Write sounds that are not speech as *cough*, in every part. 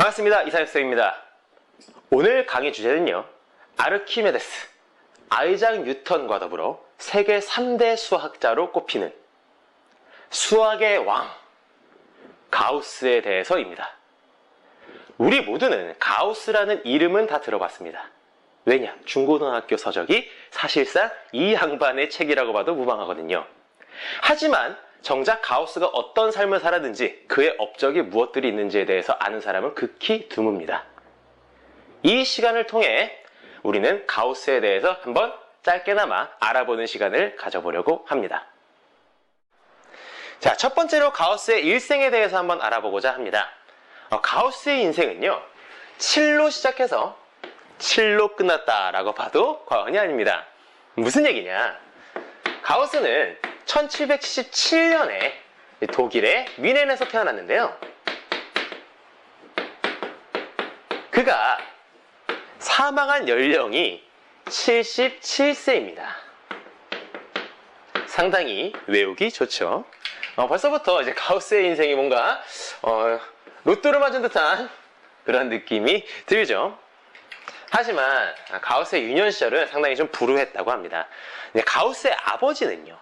반갑습니다. 이사역생입니다. 오늘 강의 주제는요. 아르키메데스, 아이작 뉴턴과 더불어 세계 3대 수학자로 꼽히는 수학의 왕, 가우스에 대해서입니다. 우리 모두는 가우스라는 이름은 다 들어봤습니다. 왜냐? 중고등학교 서적이 사실상 이 양반의 책이라고 봐도 무방하거든요. 하지만 정작 가우스가 어떤 삶을 살았는지 그의 업적이 무엇들이 있는지에 대해서 아는 사람은 극히 드뭅니다. 이 시간을 통해 우리는 가우스에 대해서 한번 짧게나마 알아보는 시간을 가져보려고 합니다. 자, 첫 번째로 가우스의 일생에 대해서 한번 알아보고자 합니다. 어, 가우스의 인생은요, 7로 시작해서 7로 끝났다라고 봐도 과언이 아닙니다. 무슨 얘기냐? 가우스는 1777년에 독일의 뮌헨에서 태어났는데요. 그가 사망한 연령이 77세입니다. 상당히 외우기 좋죠. 어, 벌써부터 이제 가우스의 인생이 뭔가 어, 로또를 맞은 듯한 그런 느낌이 들죠. 하지만 가우스의 유년 시절은 상당히 좀 불우했다고 합니다. 가우스의 아버지는요.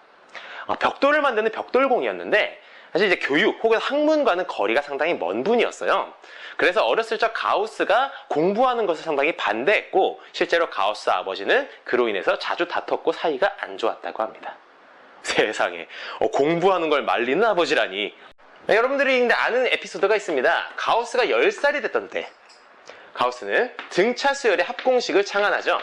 어, 벽돌을 만드는 벽돌공이었는데 사실 이제 교육 혹은 학문과는 거리가 상당히 먼 분이었어요. 그래서 어렸을 적 가우스가 공부하는 것을 상당히 반대했고 실제로 가우스 아버지는 그로 인해서 자주 다퉜고 사이가 안 좋았다고 합니다. *laughs* 세상에 어, 공부하는 걸 말리는 아버지라니 네, 여러분들이 아는 에피소드가 있습니다. 가우스가 10살이 됐던 때 가우스는 등차 수열의 합공식을 창안하죠.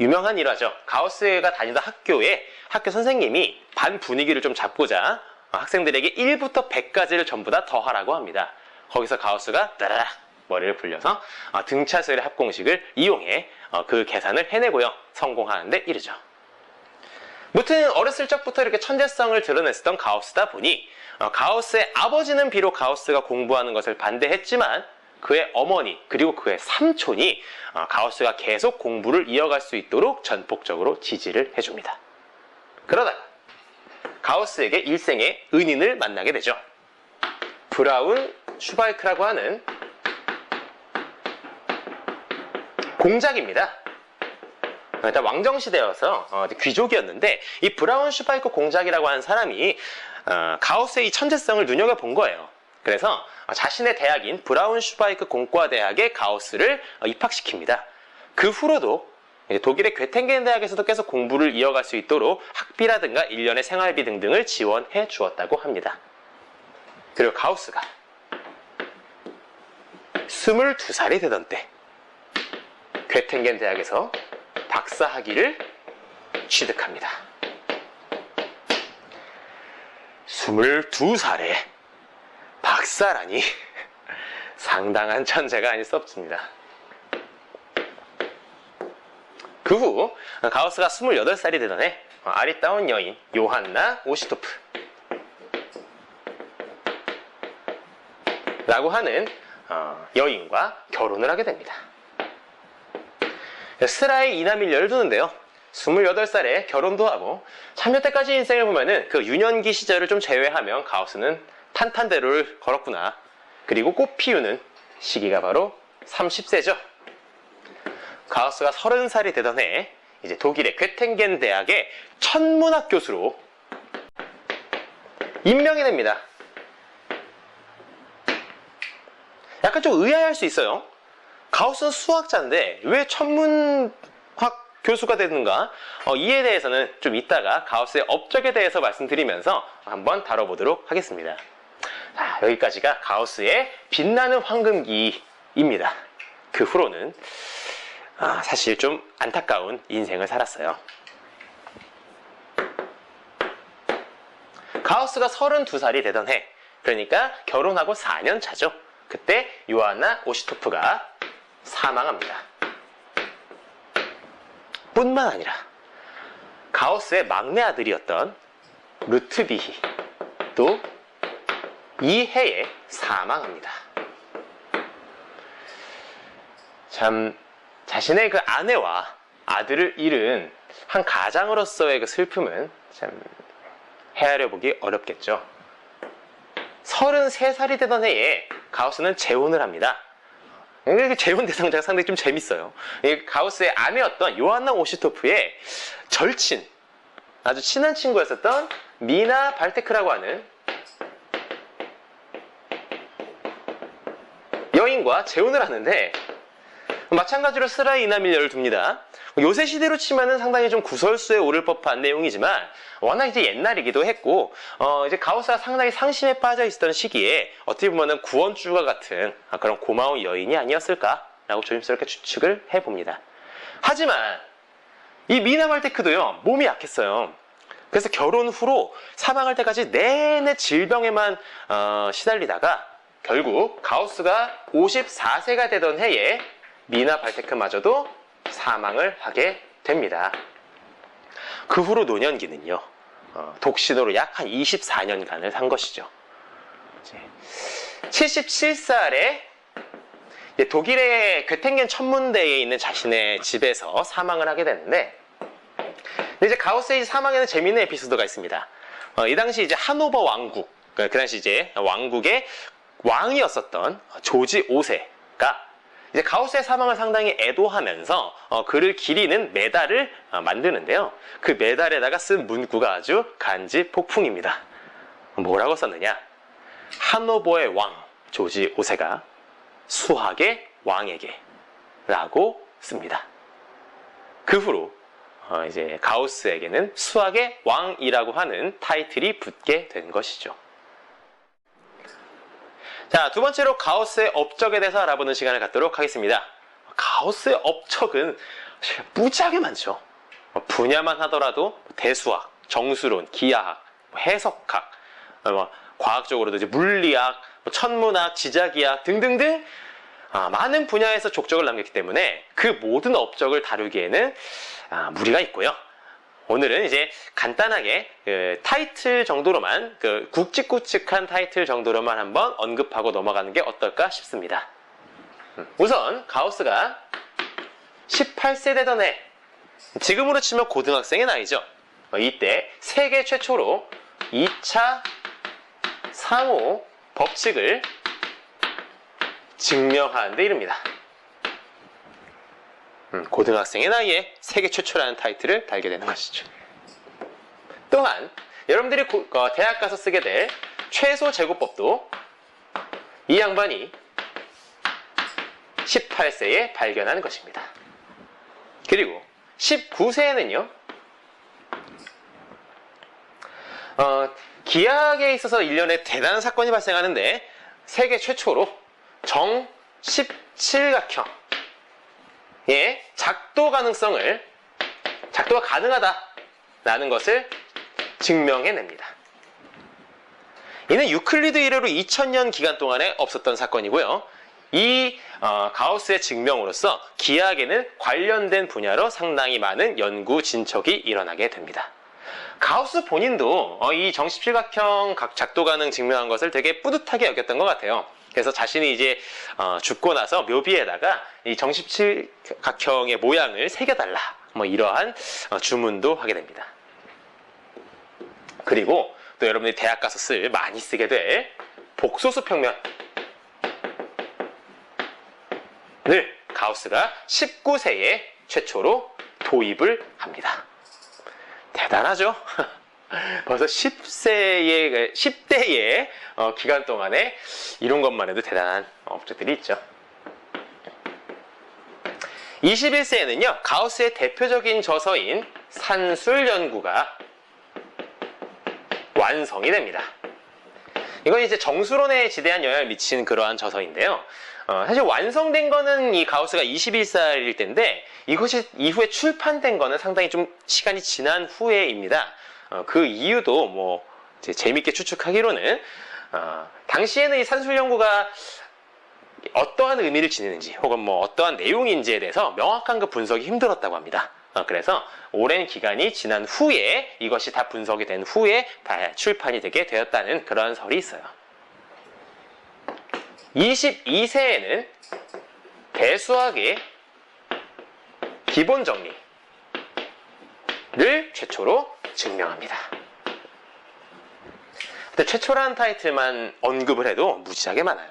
유명한 일화죠. 가우스가 다니던 학교에 학교 선생님이 반 분위기를 좀 잡고자 학생들에게 1부터 100까지를 전부 다 더하라고 합니다. 거기서 가우스가 따라락 머리를 굴려서 등차수열의 합공식을 이용해 어, 그 계산을 해내고요. 성공하는데 이르죠. 무튼 어렸을 적부터 이렇게 천재성을 드러냈었던 가우스다 보니 어, 가우스의 아버지는 비록 가우스가 공부하는 것을 반대했지만 그의 어머니 그리고 그의 삼촌이 어, 가우스가 계속 공부를 이어갈 수 있도록 전폭적으로 지지를 해줍니다. 그러다가 가우스에게 일생의 은인을 만나게 되죠. 브라운 슈바이크라고 하는 공작입니다. 일단 왕정시대여서 어, 귀족이었는데 이 브라운 슈바이크 공작이라고 하는 사람이 어, 가우스의 이 천재성을 눈여겨본 거예요. 그래서 자신의 대학인 브라운 슈바이크 공과대학에 가우스를 입학시킵니다. 그 후로도 독일의 괴텐겐 대학에서도 계속 공부를 이어갈 수 있도록 학비라든가 일련의 생활비 등등을 지원해 주었다고 합니다. 그리고 가우스가 22살이 되던 때 괴텐겐 대학에서 박사 학위를 취득합니다. 22살에 박사라니 상당한 천재가 아닐 수 없습니다. 그 후 가우스가 28살이 되던 해 아리따운 여인 요한나 오시토프 라고 하는 어, 여인과 결혼을 하게 됩니다. 스라의 이남일 열두는데요. 28살에 결혼도 하고 참여 때까지 인생을 보면은 그 유년기 시절을 좀 제외하면 가우스는 탄탄대로를 걸었구나. 그리고 꽃 피우는 시기가 바로 30세죠. 가우스가 30살이 되던 해 이제 독일의 괴텐겐 대학의 천문학 교수로 임명이 됩니다. 약간 좀 의아할 수 있어요. 가우스는 수학자인데 왜 천문학 교수가 되는가? 어, 이에 대해서는 좀 이따가 가우스의 업적에 대해서 말씀드리면서 한번 다뤄보도록 하겠습니다. 자, 여기까지가 가우스의 빛나는 황금기입니다. 그 후로는 아, 사실 좀 안타까운 인생을 살았어요. 가우스가 32살이 되던 해, 그러니까 결혼하고 4년 차죠. 그때 요하나 오시토프가 사망합니다. 뿐만 아니라 가우스의 막내 아들이었던 루트비히 또 이 해에 사망합니다. 참 자신의 그 아내와 아들을 잃은 한 가장으로서의 그 슬픔은 참 헤아려 보기 어렵겠죠. 33살이 되던 해에 가우스는 재혼을 합니다. 이 재혼 대상자가 상당히 좀 재밌어요. 이 가우스의 아내였던 요한나 오시토프의 절친, 아주 친한 친구였었던 미나 발테크라고 하는 여인과 재혼을 하는데 마찬가지로 스라이 이나밀려를 둡니다. 요새 시대로 치면은 상당히 좀 구설수에 오를 법한 내용이지만 워낙 이제 옛날이기도 했고 어 이제 가우스가 상당히 상심에 빠져 있었던 시기에 어떻게 보면은 구원주가 같은 아, 그런 고마운 여인이 아니었을까라고 조심스럽게 추측을 해봅니다. 하지만 이 미나말테크도요 몸이 약했어요. 그래서 결혼 후로 사망할 때까지 내내 질병에만 어, 시달리다가 결국 가우스가 54세가 되던 해에 미나 발테크마저도 사망을 하게 됩니다. 그 후로 노년기는요, 어, 독신으로 약 한 24년간을 산 것이죠. 77살에 독일의 괴텐겐 천문대에 있는 자신의 집에서 사망을 하게 되는데, 이제 가우스의 사망에는 재미있는 에피소드가 있습니다. 어, 이 당시 이제 하노버 왕국, 그, 그 당시 이제 왕국의 왕이었었던 조지 5세가 이제 가우스의 사망을 상당히 애도하면서 어, 그를 기리는 메달을 어, 만드는데요. 그 메달에다가 쓴 문구가 아주 간지 폭풍입니다. 뭐라고 썼느냐? 하노버의 왕 조지 5세가 수학의 왕에게 라고 씁니다. 그 후로 어, 이제 가우스에게는 수학의 왕이라고 하는 타이틀이 붙게 된 것이죠. 자, 두 번째로 가우스의 업적에 대해서 알아보는 시간을 갖도록 하겠습니다. 가우스의 업적은 무지하게 많죠. 분야만 하더라도 대수학, 정수론, 기하학, 뭐 해석학, 뭐 과학적으로도 이제 물리학, 뭐 천문학, 지자기학 등등등 아, 많은 분야에서 족적을 남겼기 때문에 그 모든 업적을 다루기에는 아, 무리가 있고요. 오늘은 이제 간단하게 그 타이틀 정도로만 그 굵직굵직한 타이틀 정도로만 한번 언급하고 넘어가는 게 어떨까 싶습니다. 음, 우선 가우스가 18세 되던 해 지금으로 치면 고등학생의 나이죠. 어, 이때 세계 최초로 2차 상호 법칙을 증명하는 데 이릅니다. 음, 고등학생의 나이에 세계 최초라는 타이틀을 달게 되는 것이죠. 또한 여러분들이 고- 어, 대학 가서 쓰게 될 최소 제곱법도 이 양반이 18세에 발견한 것입니다. 그리고 19세에는요, 어, 기하학에 있어서 1년에 대단한 사건이 발생하는데 세계 최초로 정 17각형 의 작도 가능성을 작도가 가능하다라는 것을 증명해냅니다. 이는 유클리드 이래로 2000년 기간 동안에 없었던 사건이고요. 이 어, 가우스의 증명으로서 기하학에는 관련된 분야로 상당히 많은 연구 진척이 일어나게 됩니다. 가우스 본인도 어, 이 정십칠각형 각 작도 가능 증명한 것을 되게 뿌듯하게 여겼던 것 같아요. 그래서 자신이 이제 어, 죽고 나서 묘비에다가 이 정십칠각형의 모양을 새겨달라. 뭐 이러한 어, 주문도 하게 됩니다. 그리고 또 여러분이 대학 가서 쓸 많이 쓰게 될 복소수 평면. 을 가우스가 19세에 최초로 도입을 합니다. 대단하죠? *laughs* 벌써 10세의, 10대의 어, 기간 동안에 이런 것만 해도 대단한 업체들이 있죠. 21세에는요, 가우스의 대표적인 저서인 산술 연구가 완성이 됩니다. 이건 이제 정수론에 지대한 영향을 미친 그러한 저서인데요. 어, 사실 완성된 거는 이 가우스가 21살일 때인데 이것이 이후에 출판된 거는 상당히 좀 시간이 지난 후에입니다. 어, 그 이유도 뭐 재밌게 추측하기로는 어, 당시에는 이 산술 연구가 어떠한 의미를 지니는지 혹은 뭐 어떠한 내용인지에 대해서 명확한 그 분석이 힘들었다고 합니다. 어, 그래서 오랜 기간이 지난 후에 이것이 다 분석이 된 후에 다 출판이 되게 되었다는 그런 설이 있어요. 22세에는 대수학의 기본 정리 를 최초로 증명합니다. 최초라는 타이틀만 언급을 해도 무지하게 많아요.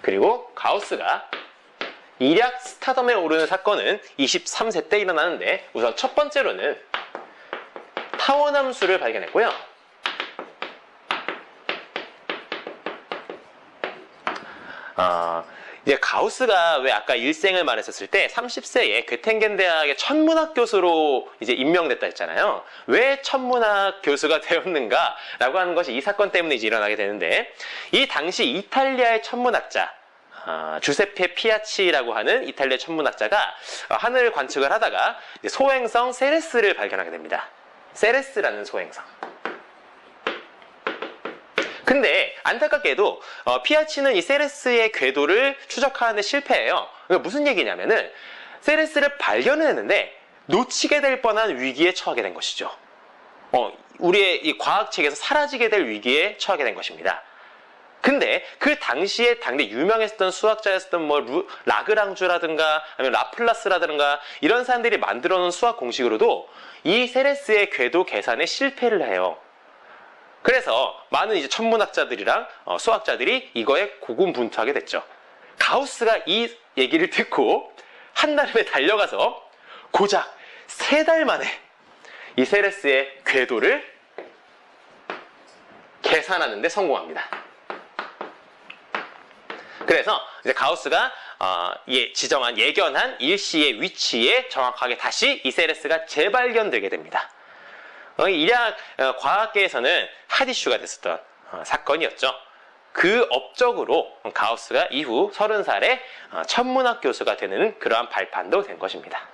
그리고 가우스가 일약 스타덤에 오르는 사건은 23세 때 일어나는데 우선 첫 번째로는 타원함수를 발견했고요. 아, 이제 가우스가 왜 아까 일생을 말했었을 때 30세에 괴텐겐 대학의 천문학 교수로 이제 임명됐다 했잖아요. 왜 천문학 교수가 *laughs* 되었는가라고 하는 것이 이 사건 때문에 이제 일어나게 되는데 이 당시 이탈리아의 천문학자 아, 주세페 피아치라고 하는 이탈리아 천문학자가 어, 하늘을 관측을 하다가 소행성 세레스를 발견하게 됩니다. 세레스라는 소행성. 근데 안타깝게도 어, 피아치는 이 세레스의 궤도를 추적하는데 실패해요. 그러니까 무슨 얘기냐면은 세레스를 발견을 했는데 놓치게 될 뻔한 위기에 처하게 된 것이죠. 어, 우리의 이 과학책에서 사라지게 될 위기에 처하게 된 것입니다. 근데 그 당시에 당대 유명했던 수학자였던 뭐 루- 라그랑주라든가 아니면 라플라스라든가 이런 사람들이 만들어 놓은 수학 공식으로도 이 세레스의 궤도 계산에 실패를 해요. 그래서 많은 이제 천문학자들이랑 어, 수학자들이 이거에 고군분투하게 됐죠. 가우스가 이 얘기를 듣고 한나름에 달려가서 고작 세 달 만에 이 세레스의 궤도를 계산하는데 성공합니다. 그래서 이제 가우스가 어, 예, 지정한 예견한 일시의 위치에 정확하게 다시 이 세레스가 재발견되게 됩니다. 어, 이 일약 어, 과학계에서는 핫 이슈가 됐었던 어, 사건이었죠. 그 업적으로 가우스가 이후 30살에 어, 천문학 교수가 되는 그러한 발판도 된 것입니다.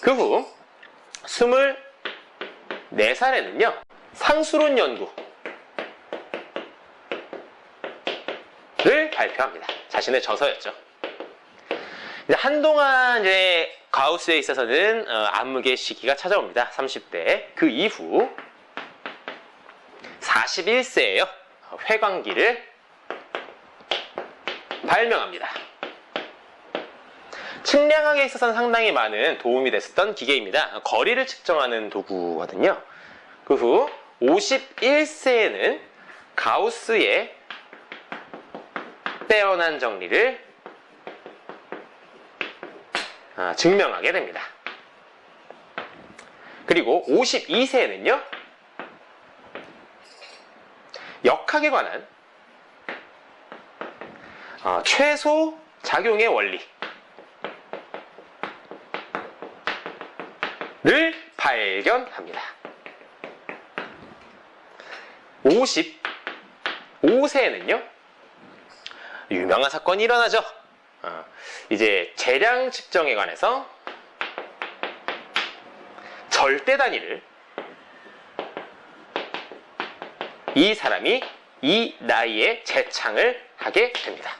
그 후 24살에는요 상수론 연구를 발표합니다. 자신의 저서였죠. 이제 한동안 이제 가우스에 있어서는 어, 암흑의 시기가 찾아옵니다. 30대. 그 이후 41세에요. 회광기를 발명합니다. 측량학에 있어서는 상당히 많은 도움이 됐었던 기계입니다. 거리를 측정하는 도구거든요. 그 후 51세에는 가우스의 빼어난 정리를 아, 증명하게 됩니다. 그리고 52세에는요, 역학에 관한 어, 최소 작용의 원리를 발견합니다. 55세에는요, 유명한 사건이 일어나죠. 어, 이제 재량 측정에 관해서 절대 단위를 이 사람이 이 나이에 재창을 하게 됩니다.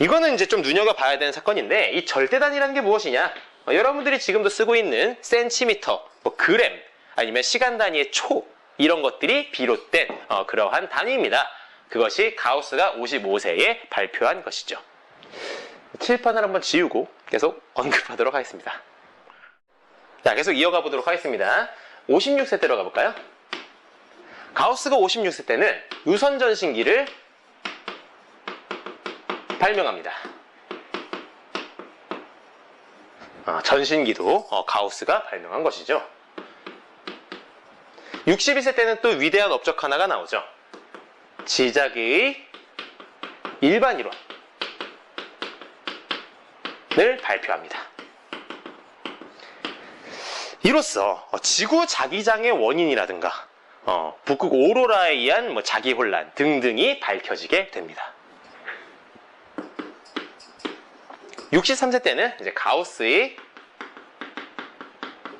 이거는 이제 좀 눈여겨봐야 되는 사건인데 이 절대 단위라는 게 무엇이냐? 어, 여러분들이 지금도 쓰고 있는 센티미터, 뭐 그램, 아니면 시간 단위의 초 이런 것들이 비롯된 어, 그러한 단위입니다. 그것이 가우스가 55세에 발표한 것이죠. 칠판을 한번 지우고 계속 언급하도록 하겠습니다. 자, 계속 이어가 보도록 하겠습니다. 56세 때로 가볼까요? 가우스가 56세 때는 유선 전신기를 발명합니다. 아, 전신기도 어, 가우스가 발명한 것이죠. 61세 때는 또 위대한 업적 하나가 나오죠. 지작의 일반 이론 을 발표합니다. 이로써 어, 지구 자기장의 원인이라든가 어, 북극 오로라에 의한 뭐 자기 혼란 등등이 밝혀지게 됩니다. 63세 때는 이제 가우스의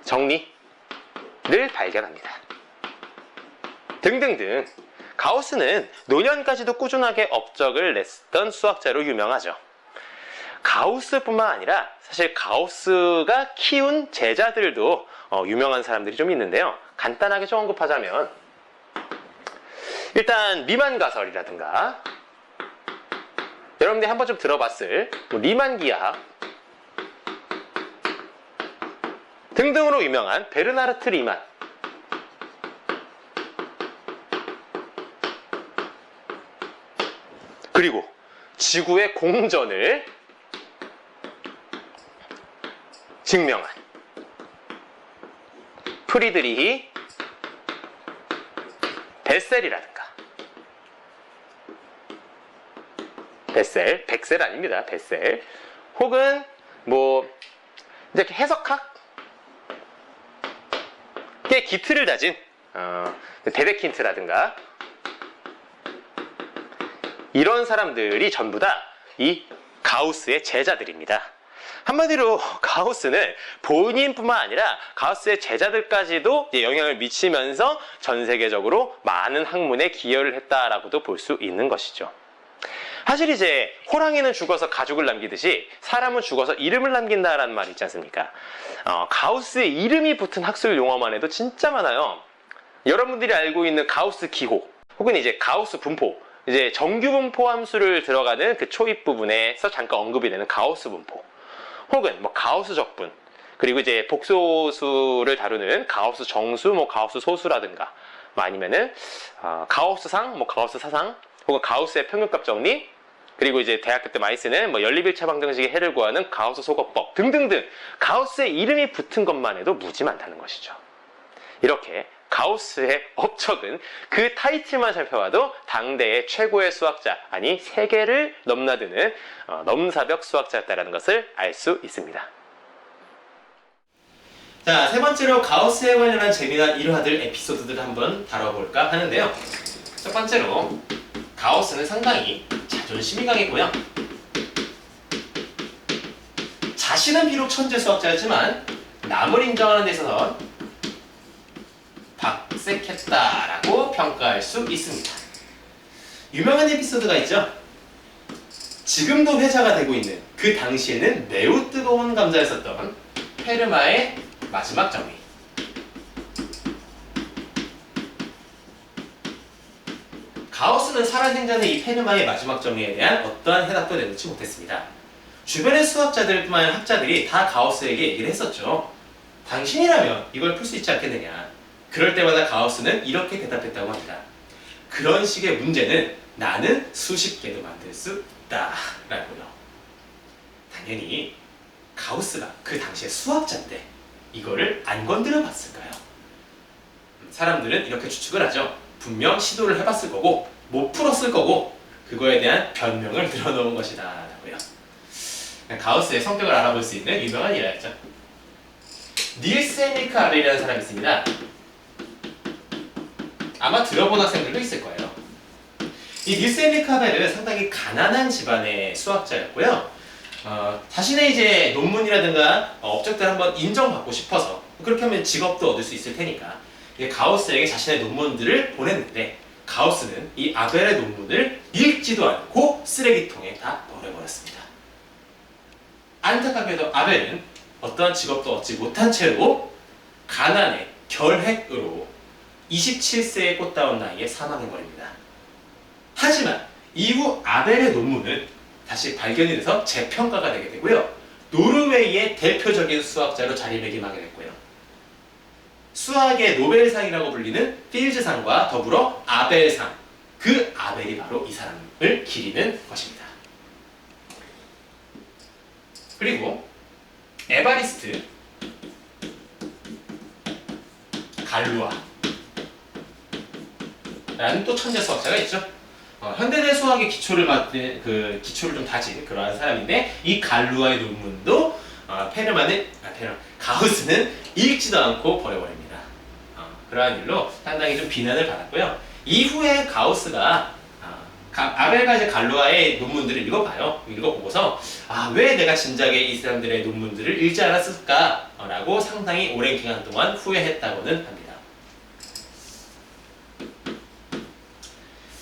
정리를 발견합니다. 등등등. 가우스는 노년까지도 꾸준하게 업적을 냈던 수학자로 유명하죠. 가우스뿐만 아니라 사실 가우스가 키운 제자들도 어, 유명한 사람들이 좀 있는데요. 간단하게 좀 언급하자면 일단 리만 가설이라든가 여러분들이 한 번쯤 들어봤을 뭐 리만 기하 등등으로 유명한 베르나르트 리만 그리고 지구의 공전을 증명한 프리드리히 베셀이라든가 베셀, 백셀 아닙니다. 베셀 혹은 뭐 이렇게 해석학 의 기틀을 다진 어, 데데킨트라든가 이런 사람들이 전부 다 이 가우스의 제자들입니다. 한마디로 가우스는 본인뿐만 아니라 가우스의 제자들까지도 영향을 미치면서 전 세계적으로 많은 학문에 기여를 했다라고도 볼 수 있는 것이죠. 사실 이제 호랑이는 죽어서 가죽을 남기듯이 사람은 죽어서 이름을 남긴다라는 말이 있지 않습니까? 어, 가우스의 이름이 붙은 학술 용어만 해도 진짜 많아요. 여러분들이 알고 있는 가우스 기호 혹은 이제 가우스 분포 이제 정규 분포 함수를 들어가는 그 초입 부분에서 잠깐 언급이 되는 가우스 분포 혹은 뭐 가우스 적분 그리고 이제 복소수를 다루는 가우스 정수 뭐 가우스 소수라든가 뭐 아니면은 어, 가우스상 뭐 가우스 사상 혹은 가우스의 평균값 정리 그리고 이제 대학교 때 많이 쓰는 뭐 연립일차 방정식의 해를 구하는 가우스 소거법 등등등 가우스의 이름이 붙은 것만 해도 무지 많다는 것이죠. 이렇게 가우스의 업적은 그 타이틀만 살펴봐도 당대의 최고의 수학자, 아니 세계를 넘나드는 어, 넘사벽 수학자였다는 것을 알 수 있습니다. 자, 세 번째로 가우스에 관련한 재미난 일화들 에피소드들을 한번 다뤄볼까 하는데요. 첫 번째로 가우스는 상당히 자존심이 강했고요. 자신은 비록 천재 수학자였지만 남을 인정하는 데 있어서 박색했다라고 평가할 수 있습니다. 유명한 에피소드가 있죠. 지금도 회자가 되고 있는 그 당시에는 매우 뜨거운 감자였었던 페르마의 마지막 정의. 가우스는 살아생전에 이 페르마의 마지막 정의에 대한 어떠한 해답도 내놓지 못했습니다. 주변의 수학자들뿐만 아니라 학자들이 다 가우스에게 얘기를 했었죠. 당신이라면 이걸 풀 수 있지 않겠느냐. 그럴 때마다 가우스는 이렇게 대답했다고 합니다. 그런 식의 문제는 나는 수십 개도 만들 수 있다. 라고요. 당연히 가우스가 그 당시에 수학자인데 이거를 안 건드려 봤을까요? 음, 사람들은 이렇게 추측을 하죠. 분명 시도를 해봤을 거고 못 풀었을 거고 그거에 대한 변명을 *laughs* 늘어놓은 것이다. 라고요. 가우스의 성격을 알아볼 수 있는 유명한 일화였죠. 닐스 헤니크 아벨이라는 사람이 있습니다. 아마 들어본 학생들도 있을 거예요. 이 헤니크 아벨은 상당히 가난한 집안의 수학자였고요. 어, 자신의 이제 논문이라든가 어, 업적들 한번 인정받고 싶어서 그렇게 하면 직업도 얻을 수 있을 테니까 가우스에게 자신의 논문들을 보냈는데 가우스는 이 아벨의 논문을 읽지도 않고 쓰레기통에 다 버려버렸습니다. 안타깝게도 아벨은 어떠한 직업도 얻지 못한 채로 가난의 결핵으로 27세의 꽃다운 나이에 사망해버립니다. 하지만 이후 아벨의 논문은 다시 발견이 돼서 재평가가 되게 되고요. 노르웨이의 대표적인 수학자로 자리매김하게 됐고요. 수학의 노벨상이라고 불리는 필즈상과 더불어 아벨상, 그 아벨이 바로 이 사람을 기리는 것입니다. 그리고 에바리스트, 갈루아 라는 또 천재 수학자가 있죠. 어, 현대대 수학의 기초를 맡은 그 기초를 좀 다진 그러한 사람인데 이 갈루아의 논문도 어, 페르마는 아, 페르 가우스는 읽지도 않고 버려버립니다. 어, 그러한 일로 상당히 좀 비난을 받았고요. 이후에 가우스가 아, 가- 아벨과 이제 갈루아의 논문들을 읽어봐요. 읽어보고서 아, 왜 내가 진작에 이 사람들의 논문들을 읽지 않았을까라고 상당히 오랜 기간 동안 후회했다고는 합니다.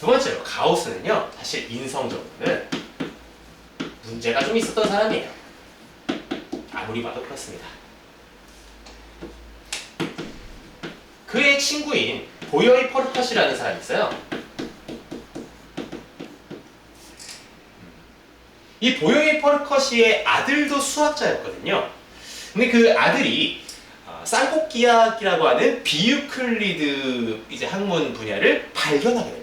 두 번째로 가우스는요 사실 인성적으로는 문제가 좀 있었던 사람이에요. 아무리 봐도 그렇습니다. 그의 친구인 보여이 퍼르컷이라는 사람이 있어요. 이 보여이 퍼르컷이의 아들도 수학자였거든요. 근데 그 아들이 어, 쌍곡기하학이라고 하는 비유클리드 이제 학문 분야를 발견하게 됩니다.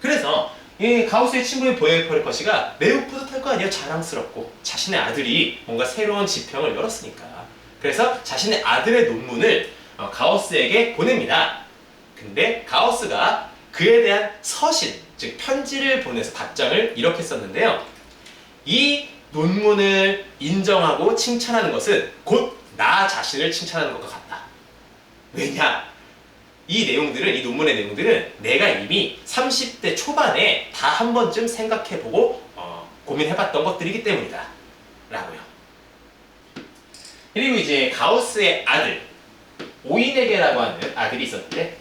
그래서 이 가우스의 친구인 보헤 포레퍼시가 매우 뿌듯할 거 아니에요. 자랑스럽고 자신의 아들이 뭔가 새로운 지평을 열었으니까. 그래서 자신의 아들의 논문을 어, 가우스에게 보냅니다. 근데 가우스가 그에 대한 서신, 즉 편지를 보내서 답장을 이렇게 썼는데요. 이 논문을 인정하고 칭찬하는 것은 곧 나 자신을 칭찬하는 것과 같다. 왜냐? 이 내용들은, 이 논문의 내용들은 내가 이미 30대 초반에 다 한 번쯤 생각해보고 어, 고민해봤던 것들이기 때문이다. 라고요. 그리고 이제 가우스의 아들, 오이네게라고 하는 아들이 있었는데,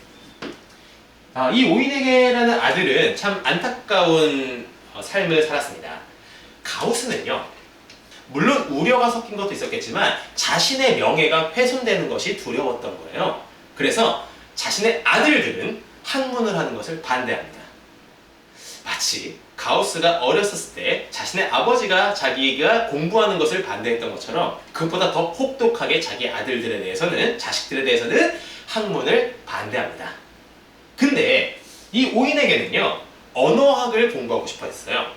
아, 이 오이네게라는 아들은 참 안타까운 어, 삶을 살았습니다. 가우스는요, 물론 우려가 섞인 것도 있었겠지만 자신의 명예가 훼손되는 것이 두려웠던 거예요. 그래서 자신의 아들들은 학문을 하는 것을 반대합니다. 마치 가우스가 어렸을 때 자신의 아버지가 자기가 공부하는 것을 반대했던 것처럼 그것보다 더 혹독하게 자기 아들들에 대해서는 자식들에 대해서는 학문을 반대합니다. 근데 이 오인에게는요 언어학을 공부하고 싶어 했어요.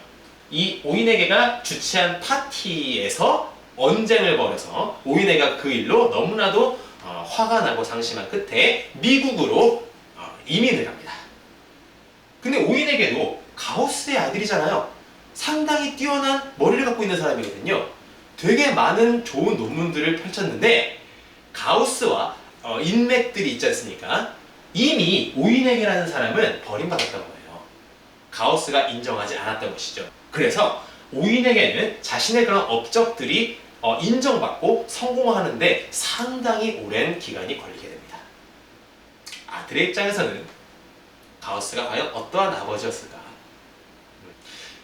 이 오인에게가 주최한 파티에서 언쟁을 벌여서 오인에가 그 일로 너무나도 어, 화가 나고 상심한 끝에 미국으로 어, 이민을 갑니다. 근데 오인에게도 가우스의 아들이잖아요. 상당히 뛰어난 머리를 갖고 있는 사람이거든요. 되게 많은 좋은 논문들을 펼쳤는데 가우스와 어, 인맥들이 있지 않습니까? 이미 오인에게라는 사람은 버림받았던 거예요. 가우스가 인정하지 않았던 것이죠. 그래서 오인에게는 자신의 그런 업적들이 어, 인정받고 성공하는데 상당히 오랜 기간이 걸리게 됩니다. 아들의 입장에서는 가우스가 과연 어떠한 아버지였을까? 음,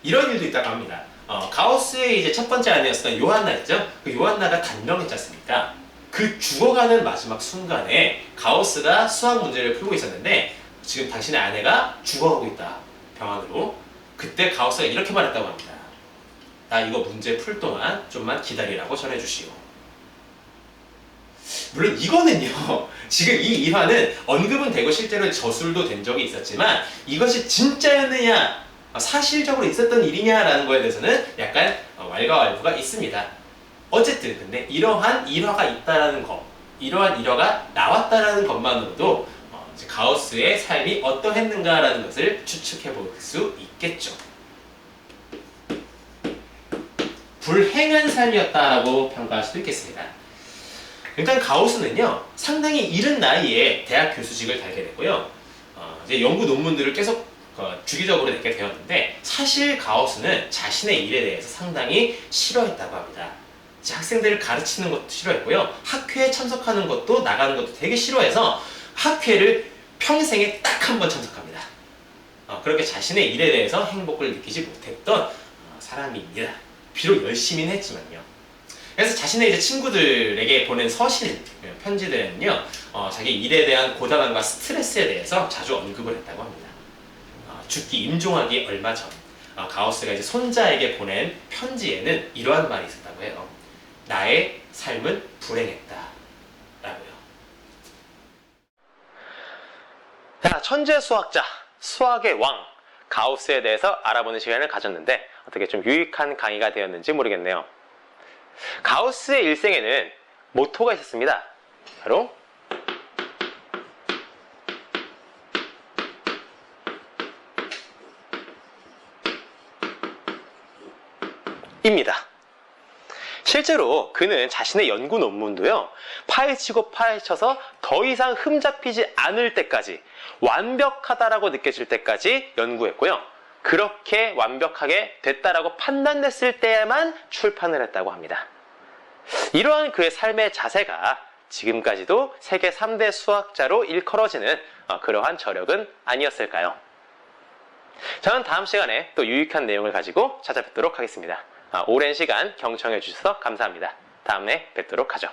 이런 일도 있다고 합니다. 어, 가우스의 이제 첫 번째 아내였던 요한나 있죠? 그 요한나가 단명했지 않습니까? 그 죽어가는 마지막 순간에 가우스가 수학 문제를 풀고 있었는데 지금 당신의 아내가 죽어가고 있다. 병원으로. 그때 가우스가 이렇게 말했다고 합니다. 나 이거 문제 풀 동안 좀만 기다리라고 전해주시오. 물론 이거는요. *laughs* 지금 이 일화는 언급은 되고 실제로 저술도 된 적이 있었지만 이것이 진짜였느냐 사실적으로 있었던 일이냐라는 거에 대해서는 약간 어, 왈가왈부가 있습니다. 어쨌든 근데 이러한 일화가 있다라는 거, 이러한 일화가 나왔다라는 것만으로도 어, 가우스의 삶이 어떠했는가라는 것을 추측해 볼 수 있겠죠. 불행한 삶이었다라고 평가할 수도 있겠습니다. 일단 가우스는요 상당히 이른 나이에 대학 교수직을 달게 되고요. 어, 이제 연구 논문들을 계속 어, 주기적으로 내게 되었는데 사실 가우스는 자신의 일에 대해서 상당히 싫어했다고 합니다. 학생들을 가르치는 것도 싫어했고요. 학회에 참석하는 것도 나가는 것도 되게 싫어해서 학회를 평생에 딱 한 번 참석합니다. 어, 그렇게 자신의 일에 대해서 행복을 느끼지 못했던 어, 사람입니다. 비록 열심히는 했지만요. 그래서 자신의 이제 친구들에게 보낸 서신, 편지들에는요, 어, 자기 일에 대한 고단함과 스트레스에 대해서 자주 언급을 했다고 합니다. 어, 죽기 임종하기 얼마 전, 어, 가우스가 이제 손자에게 보낸 편지에는 이러한 말이 있었다고 해요. 나의 삶은 불행했다. 라고요. 자, 천재 수학자, 수학의 왕, 가우스에 대해서 알아보는 시간을 가졌는데, 어떻게 좀 유익한 강의가 되었는지 모르겠네요. 가우스의 일생에는 모토가 있었습니다. 바로 입니다. 실제로 그는 자신의 연구 논문도요, 파헤치고 파헤쳐서 더 이상 흠잡히지 않을 때까지 완벽하다라고 느껴질 때까지 연구했고요. 그렇게 완벽하게 됐다라고 판단됐을 때에만 출판을 했다고 합니다. 이러한 그의 삶의 자세가 지금까지도 세계 3대 수학자로 일컬어지는 어, 그러한 저력은 아니었을까요? 저는 다음 시간에 또 유익한 내용을 가지고 찾아뵙도록 하겠습니다. 아, 오랜 시간 경청해 주셔서 감사합니다. 다음에 뵙도록 하죠.